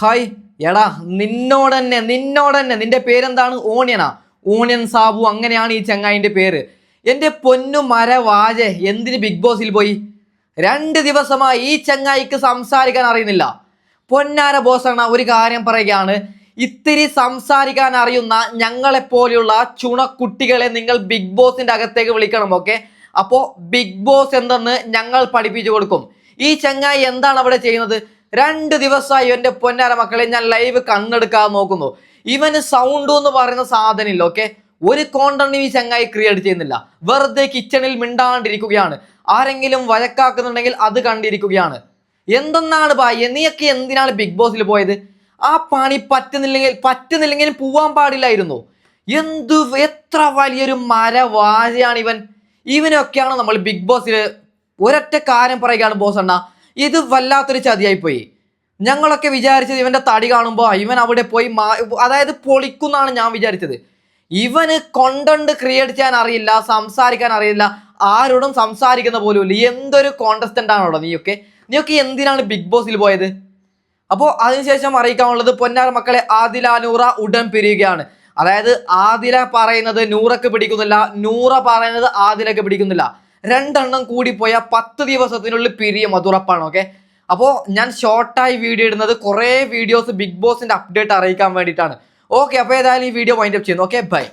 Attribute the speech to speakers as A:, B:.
A: Hi എടാ നിന്നോടന്നെ നിന്നോടന്നെ. നിന്റെ പേരെന്താണ്? ഓണിയനാ. ഓണിയൻ സാബു അങ്ങനെയാണ് ഈ ചങ്ങായിന്റെ പേര്. എന്റെ പൊന്നു മര വാജെ എന്തിന് ബിഗ് ബോസിൽ പോയി? രണ്ട് ദിവസമായി ഈ ചങ്ങായിക്ക് സംസാരിക്കാൻ അറിയുന്നില്ല. പൊന്നാര ബോസണ ഒരു കാര്യം പറയുകയാണ്. ഇത്തിരി സംസാരിക്കാൻ അറിയുന്ന ഞങ്ങളെപ്പോലെയുള്ള ചുണക്കുട്ടികളെ നിങ്ങൾ ബിഗ് ബോസിന്റെ അകത്തേക്ക് വിളിക്കണം ഓക്കെ? അപ്പോൾ ബിഗ് ബോസ് എന്തെന്ന് ഞങ്ങൾ പഠിപ്പിച്ചു കൊടുക്കും. ഈ ചങ്ങായി എന്താണ് അവിടെ ചെയ്യുന്നത്? രണ്ട് ദിവസമായി എന്റെ പൊന്നാര മക്കളെ ഞാൻ ലൈവ് കണ്ണെടുക്കാൻ നോക്കുന്നു. ഇവന് സൗണ്ട് എന്ന് പറയുന്ന സാധനമില്ല ഓക്കെ ഒരു കോണ്ടന്റ് ഈ ചങ്ങായി ക്രിയേറ്റ് ചെയ്യുന്നില്ല. വെറുതെ കിച്ചണിൽ മിണ്ടാണ്ടിരിക്കുകയാണ്. ആരെങ്കിലും വഴക്കാക്കുന്നുണ്ടെങ്കിൽ അത് കണ്ടിരിക്കുകയാണ്. എന്തെന്നാണ് ഭായി നീയൊക്കെ എന്തിനാണ് ബിഗ് ബോസിൽ പോയത്? ആ പണി പറ്റുന്നില്ലെങ്കിൽ പറ്റുന്നില്ലെങ്കിൽ പോവാൻ പാടില്ലായിരുന്നു. എന്തു എത്ര വലിയൊരു മരവാഴയാണ് ഇവൻ. ഇവനൊക്കെയാണ് നമ്മൾ ബിഗ് ബോസിൽ ഒരൊറ്റ കാര്യം പറയുകയാണ് ബോസ് അണ്ണ. ഇത് വല്ലാത്തൊരു ചതിയായി പോയി ഞങ്ങളൊക്കെ വിചാരിച്ചത് ഇവന്റെ തടി കാണുമ്പോൾ ഇവൻ അവിടെ പോയി മാ- അതായത് പൊളിക്കുന്നാണ് ഞാൻ വിചാരിച്ചത്. ഇവന് കോണ്ടന്റ് ക്രിയേറ്റ് ചെയ്യാൻ അറിയില്ല സംസാരിക്കാൻ അറിയില്ല ആരോടും സംസാരിക്കുന്ന പോലും ഇല്ല. എന്തൊരു കോണ്ടസ്റ്റന്റ് ആണോടോ നീയൊക്കെ? നീയൊക്കെ എന്തിനാണ് ബിഗ് ബോസിൽ പോയത്? അപ്പോൾ അതിനുശേഷം അറിയിക്കാനുള്ളത് പൊന്നാർ മക്കളെ ആദില നൂറ ഉടൻ പിരിയുകയാണ്. അതായത് ആദില പറയുന്നത് നൂറക്ക് പിടിക്കുന്നില്ല നൂറ പറയുന്നത് ആദിലക്ക് പിടിക്കുന്നില്ല. രണ്ടെണ്ണം കൂടി പോയാൽ പത്ത് ദിവസത്തിനുള്ളിൽ പിരിയും അത് ഉറപ്പാണ് ഓക്കെ അപ്പോൾ ഞാൻ ഷോർട്ടായി വീഡിയോ ഇടുന്നത് കുറേ വീഡിയോസ് ബിഗ് ബോസിന്റെ അപ്ഡേറ്റ് അറിയിക്കാൻ വേണ്ടിയിട്ടാണ്. ഓക്കെ അപ്പോൾ ഏതായാലും ഈ വീഡിയോ വൈൻഡപ്പ് ചെയ്യുന്നു. Okay bye